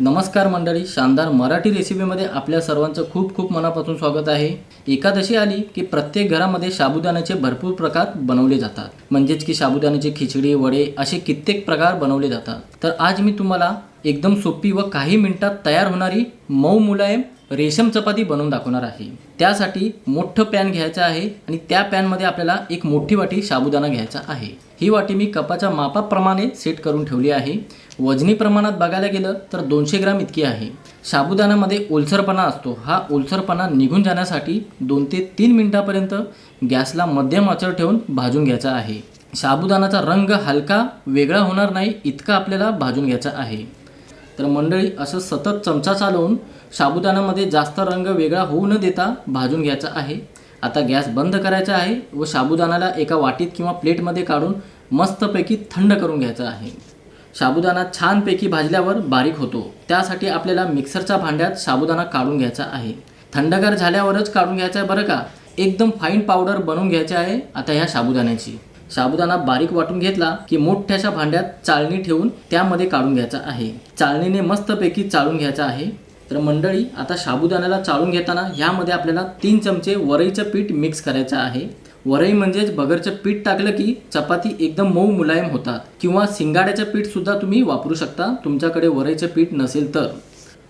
नमस्कार मंडळी शानदार मराठी रेसिपीमध्ये आपल्या सर्वांचं खूप खूप मनापासून स्वागत आहे. एकादशी आली की प्रत्येक घरामध्ये साबुदाण्याचे भरपूर प्रकार बनवले जातात. म्हणजेच की साबुदाण्याची खिचडी वडे असे कित्येक प्रकार बनवले जातात. तर आज मी तुम्हाला एकदम सोपी व काही मिनिटात तयार होणारी मऊ मुलायम रेशम चपाती बनवून दाखवणार आहे. त्यासाठी मोठं पॅन घ्यायचं आहे आणि त्या पॅनमध्ये आपल्याला एक मोठी वाटी साबुदाणा घ्यायचा आहे. ही वाटी मी कपाच्या मापाप्रमाणे सेट करून ठेवली आहे. वजनी प्रमाणात बघायला गेलं तर दोनशे ग्राम इतकी आहे. साबुदाण्यामध्ये ओलसरपणा असतो. हा ओलसरपणा निघून जाण्यासाठी दोन ते तीन मिनिटापर्यंत गॅसला मध्यम आचर ठेवून भाजून घ्यायचा आहे. साबुदाणाचा रंग हलका वेगळा होणार नाही इतका आपल्याला भाजून घ्यायचा आहे. तर मंडळी असं सतत चमचा चालवून साबुदाण्यामध्ये जास्त रंग वेगळा होऊ न देता भाजून घ्यायचा आहे. आता गॅस बंद करायचा आहे व साबुदाणाला एका वाटीत किंवा प्लेटमध्ये काढून मस्तपैकी थंड करून घ्यायचा आहे. साबुदाणा छानपैकी भाजल्यावर बारीक होतो. त्यासाठी आपल्याला मिक्सरच्या भांड्यात साबुदाणा काढून घ्यायचा आहे. थंडगार झाल्यावरच काढून घ्यायचा आहे बरं का? एकदम फाईन पावडर बनवून घ्यायची आहे आता ह्या साबुदाण्याची. साबुदाणा बारीक वाटून घेतला की मोठ्याशा भांड्यात चाळणी ठेवून त्यामध्ये काढून घ्यायचा आहे. चाळणीने मस्तपैकी चाळून घ्यायचा आहे. तर मंडळी आता साबुदाण्याला चाळून घेताना ह्यामध्ये आपल्याला तीन चमचे वरईचं पीठ मिक्स करायचं आहे. वरई म्हणजेच बगरचं पीठ टाकलं की चपाती एकदम मऊ मुलायम होतात. किंवा शिंगाड्याचं पीठ सुद्धा तुम्ही वापरू शकता. तुमच्याकडे वरईचं पीठ नसेल तर.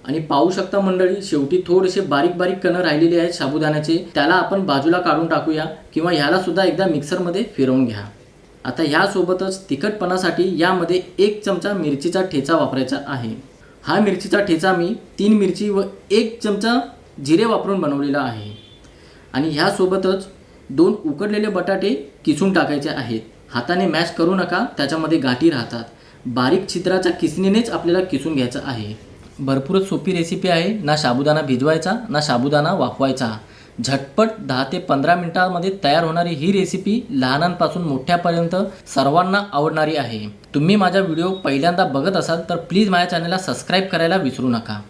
आणि पाहू शकता मंडळी शेवटी थोडेसे बारीक बारीक कणं राहिलेले आहेत साबुदाण्याचे. त्याला आपण बाजूला काढून टाकूया किंवा ह्याला सुद्धा एकदा मिक्सरमध्ये फिरवून घ्या. आता ह्यासोबतच तिखटपणासाठी यामध्ये एक चमचा मिरचीचा ठेचा वापरायचा आहे. हा मिरचीचा ठेचा मी तीन मिरची व एक चमचा जिरे वापरून बनवलेला आहे. आणि ह्यासोबतच दोन उकडलेले बटाटे किसून टाकायचे आहेत. हाताने मॅश करू नका त्याच्यामध्ये गाठी राहतात. बारीक छिद्राच्या किसणीनेच आपल्याला किसून घ्यायचं आहे. भरपूरच सोपी रेसिपी आहे. ना साबुदाणा भिजवायचा ना साबुदाणा वाफवायचा. झटपट दहा ते पंधरा मिनिटांमध्ये तयार होणारी ही रेसिपी लहानांपासून मोठ्यापर्यंत सर्वांना आवडणारी आहे. तुम्ही माझा व्हिडिओ पहिल्यांदा बघत असाल तर प्लीज माझ्या चॅनलला सबस्क्राईब करायला विसरू नका.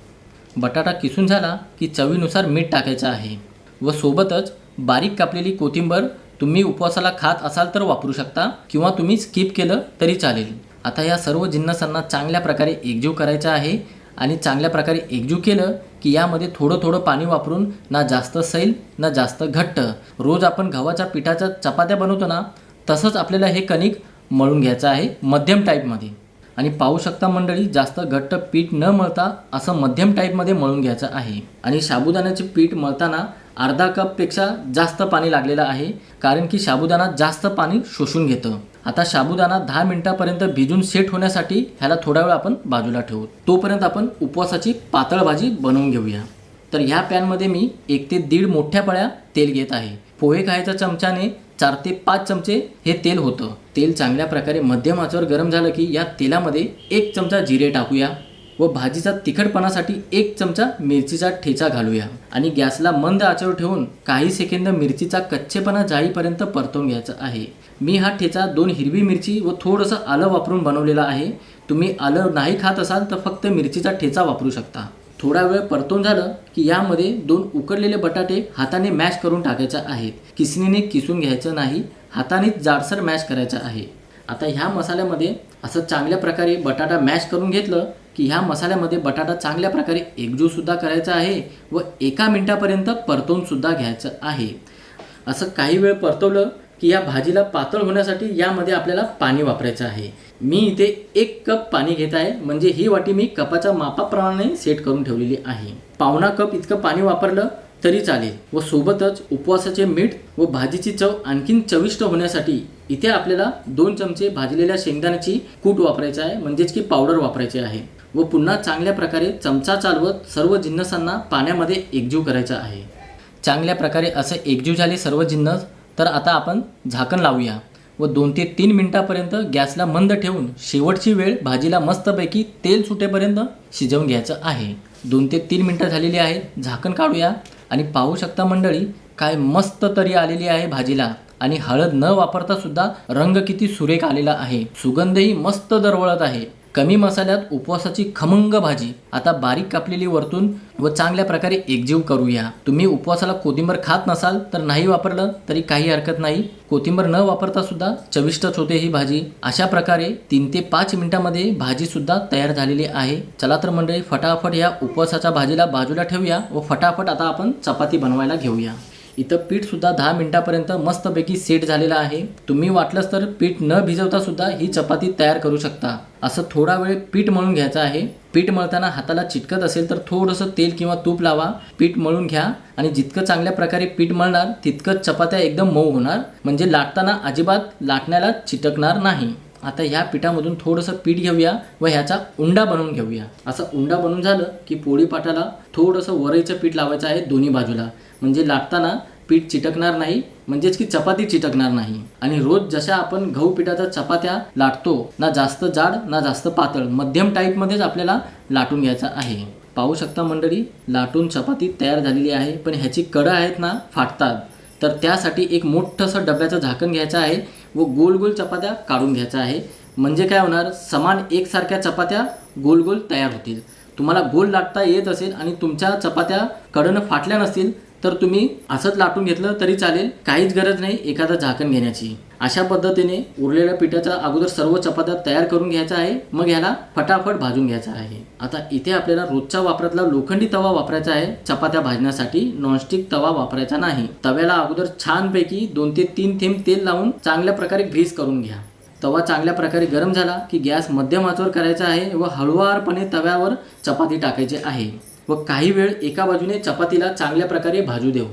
बटाटा किसून झाला की चवीनुसार मीठ टाकायचं आहे. व सोबतच बारीक कापलेली कोथिंबर तुम्ही उपवासाला खात असाल तर वापरू शकता किंवा तुम्ही स्किप केलं तरी चालेल. आता या सर्व जिन्नसांना चांगल्या प्रकारे एकजीव करायचा आहे. आणि चांगल्या प्रकारे एकजू केलं की यामध्ये थोडं थोडं पाणी वापरून ना जास्त सैल ना जास्त घट्ट. रोज आपण गव्हाच्या पिठाच्या चपात्या बनवतो ना तसंच आपल्याला हे कणिक मळून घ्यायचं आहे मध्यम टाईपमध्ये. आणि पाहू शकता मंडळी जास्त घट्ट पीठ न मळता असं मध्यम टाईपमध्ये मळून घ्यायचं आहे. आणि साबुदाण्याचे पीठ मळताना अर्धा कपपेक्षा जास्त पाणी लागलेलं आहे कारण की साबुदाणा जास्त पाणी शोषून घेतं. आता साबुदाणा दहा मिनिटापर्यंत भिजून सेट होण्यासाठी ह्याला थोडा वेळ आपण बाजूला ठेवू. तोपर्यंत आपण उपवासाची पातळ भाजी बनवून घेऊया. तर ह्या पॅनमध्ये मी एक ते दीड मोठ्या पळ्या तेल घेत आहे. पोहे खायच्या चमच्याने चार ते पाच चमचे हे तेल होतं. तेल चांगल्या प्रकारे मध्यम आचेवर गरम झालं की या तेलामध्ये एक चमचा जिरे टाकूया. व भाजीचा तिखटपणासाठी एक चमचा मिरचीचा ठेचा घालूया. आणि गॅसला मंद आचेवर ठेवून काही सेकंद मिरचीचा कच्चेपणा जाईपर्यंत परतवून घ्यायचा आहे. मी हा ठेचा दोन हिरवी मिरची व थोडंसं आलं वापरून बनवलेला आहे. तुम्ही आलं नाही खात असाल तर फक्त मिरचीचा ठेचा वापरू शकता. थोडा वेळ परतून झालं की यामध्ये दोन उकडलेले बटाटे हाताने मॅश करून टाकायचे आहेत. किसणीने किसून घ्यायचं नाही हातानेच जाडसर मॅश करायचं आहे. आता ह्या मसाल्यामध्ये असं चांगल्या प्रकारे बटाटा मॅश करून घेतलं की ह्या मसाल्यामध्ये बटाटा चांगल्या प्रकारे एकजूसुद्धा करायचा आहे व एका मिनटापर्यंत परतवूनसुद्धा घ्यायचं आहे. असं काही वेळ परतवलं की या भाजीला पातळ होण्यासाठी यामध्ये आपल्याला पाणी वापरायचं आहे. मी इथे एक कप पाणी घेत आहे. म्हणजे ही वाटी मी कपाच्या मापाप्रमाणे सेट करून ठेवलेली आहे. पावणा कप इतकं पाणी वापरलं तरी चालेल व सोबतच उपवासाचे मीठ व भाजीची चव आणखीन चविष्ट होण्यासाठी इथे आपल्याला दोन चमचे भाजलेल्या शेंगदाण्याची कूट वापरायची आहे म्हणजेच की पावडर वापरायची आहे. व पुन्हा चांगल्या प्रकारे चमचा चालवत सर्व जिन्नसांना पाण्यामध्ये एकजीव करायचा आहे. चांगल्या प्रकारे असं एकजीव झाले सर्व जिन्नस तर आता आपण झाकण लावूया. व दोन ते तीन मिनटापर्यंत गॅसला मंद ठेवून शेवटची वेळ भाजीला मस्तपैकी तेल सुटेपर्यंत शिजवून घ्यायचं आहे. दोन ते तीन मिनटं झालेली आहेत झाकण काढूया. आणि पाहू शकता मंडळी काय मस्त तरी आलेली आहे भाजीला. आणि हळद न वापरता सुद्धा रंग किती सुरेख आलेला आहे. सुगंधही मस्त दरवळत आहे. कमी मसाल्यात उपवासाची खमंग भाजी. आता बारीक कापलेली वरतून व चांगल्या प्रकारे एकजीव करूया. तुम्ही उपवासाला कोथिंबर खात नसाल तर नाही वापरलं तरी काही हरकत नाही. कोथिंबर न वापरता सुद्धा चविष्टच होते ही भाजी. अशा प्रकारे तीन ते पाच मिनिटांमध्ये भाजी सुद्धा तयार झालेली आहे. चला तर मंडळी फटाफट या उपवासाच्या भाजीला बाजूला ठेवूया व फटाफट आता आपण चपाती बनवायला घेऊया. इथं पीठ सुद्धा दहा मिनटापर्यंत मस्तपैकी सेट झालेलं आहे. तुम्ही वाटलंच तर पीठ न भिजवता सुद्धा ही चपाती तयार करू शकता. असं थोडा वेळ पीठ मळून घ्यायचं आहे. पीठ मळताना हाताला चिटकत असेल तर थोडंसं तेल किंवा तूप लावा. पीठ मळून घ्या आणि जितकं चांगल्या प्रकारे पीठ मळणार तितकंच चपात्या एकदम मऊ होणार. म्हणजे लाटताना अजिबात लाटण्याला चिटकणार नाही. आता ह्या पिठामधून थोडंसं पीठ घेऊया व ह्याचा उंडा बनवून घेऊया. असं उंडा बनवून झालं की पोळी पाटाला थोडंसं वरईचं पीठ लावायचं आहे दोन्ही बाजूला. म्हणजे लाटताना पीठ चिटकणार नाही म्हणजेच की चपाती चिटकणार नाही. आणि रोज जशा आपण गहू पिठाच्या चपात्या लाटतो ना जास्त जाड ना जास्त पातळ मध्यम टाईपमध्येच आपल्याला लाटून घ्यायचा आहे. पाहू शकता मंडळी लाटून चपाती तयार झालेली आहे पण ह्याची कडं आहेत ना फाटतात. तर त्यासाठी एक मोठंसं डब्याचं झाकण घ्यायचं आहे व गोल गोल चपात्या काढून घ्यायचा आहे. म्हणजे काय होणार? समान एकसारख्या चपात्या गोल गोल तयार होतील. तुम्हाला गोल लाटता येत असेल आणि तुमच्या चपात्या कडनं फाटल्या नसतील तर तुम्ही असंच लाटून घेतलं तरी चालेल काहीच गरज नाही एखादं झाकण घेण्याची. अशा पद्धतीने उरलेल्या पिठाचा अगोदर सर्व चपात्या तयार करून घ्यायचा आहे मग ह्याला फटाफट भाजून घ्यायचा आहे. आता इथे आपल्याला रोजच्या वापरातला लोखंडी तवा वापरायचा आहे. चपात्या भाजण्यासाठी नॉनस्टिक तवा वापरायचा नाही. तव्याला अगोदर छानपैकी दोन ते तीन थेंब तेल लावून चांगल्या प्रकारे ग्रीस करून घ्या. तवा चांगल्या प्रकारे गरम झाला की गॅस मध्यम आचवर करायचा आहे व हळुवारपणे तव्यावर चपाती टाकायची आहे. व काही वेळ एका बाजूने चपातीला चांगल्या प्रकारे भाजू देऊ.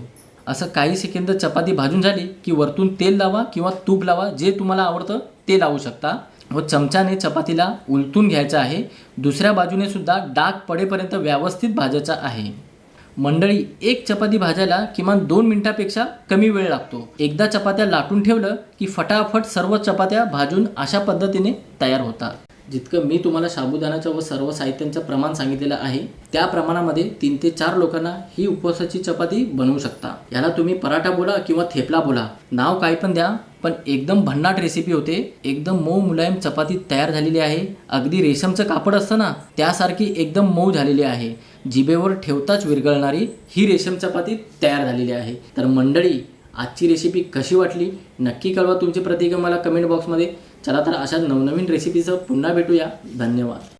असं काही सेकंद चपाती भाजून झाली की वरतून तेल लावा किंवा तूप लावा जे तुम्हाला आवडतं ते लावू शकता. व चमच्याने चपातीला उलटून घ्यायचं आहे. दुसऱ्या बाजूने सुद्धा डाग पडेपर्यंत व्यवस्थित भाजायचा आहे. मंडळी एक चपाती भाजायला किमान दोन मिनिटापेक्षा कमी वेळ लागतो. एकदा चपात्या लाटून ठेवलं की फटाफट सर्व चपात्या भाजून अशा पद्धतीने तयार होतात. जितकं मी तुम्हाला साबुदाण्याचं व सर्व साहित्यांचं प्रमाण सांगितलेलं आहे त्या प्रमाणामध्ये तीन ते चार लोकांना ही उपवासाची चपाती बनवू शकता. याला तुम्ही पराठा बोला किंवा थेपला बोला. नाव काय पण द्या पण एकदम भन्नाट रेसिपी होते. एकदम मऊ मुलायम चपाती तयार झालेली आहे. अगदी रेशमचं कापड असतं ना त्यासारखी एकदम मऊ झालेली आहे. जिभेवर ठेवताच विरघळणारी ही रेशम चपाती तयार झालेली आहे. तर मंडळी आजची रेसिपी कशी वाटली? नक्की कळवा तुमची प्रतिक्रिया मला कमेंट बॉक्समध्ये. चला तर अशा नवनवीन रेसिपीचं पुन्हा भेटूया. धन्यवाद.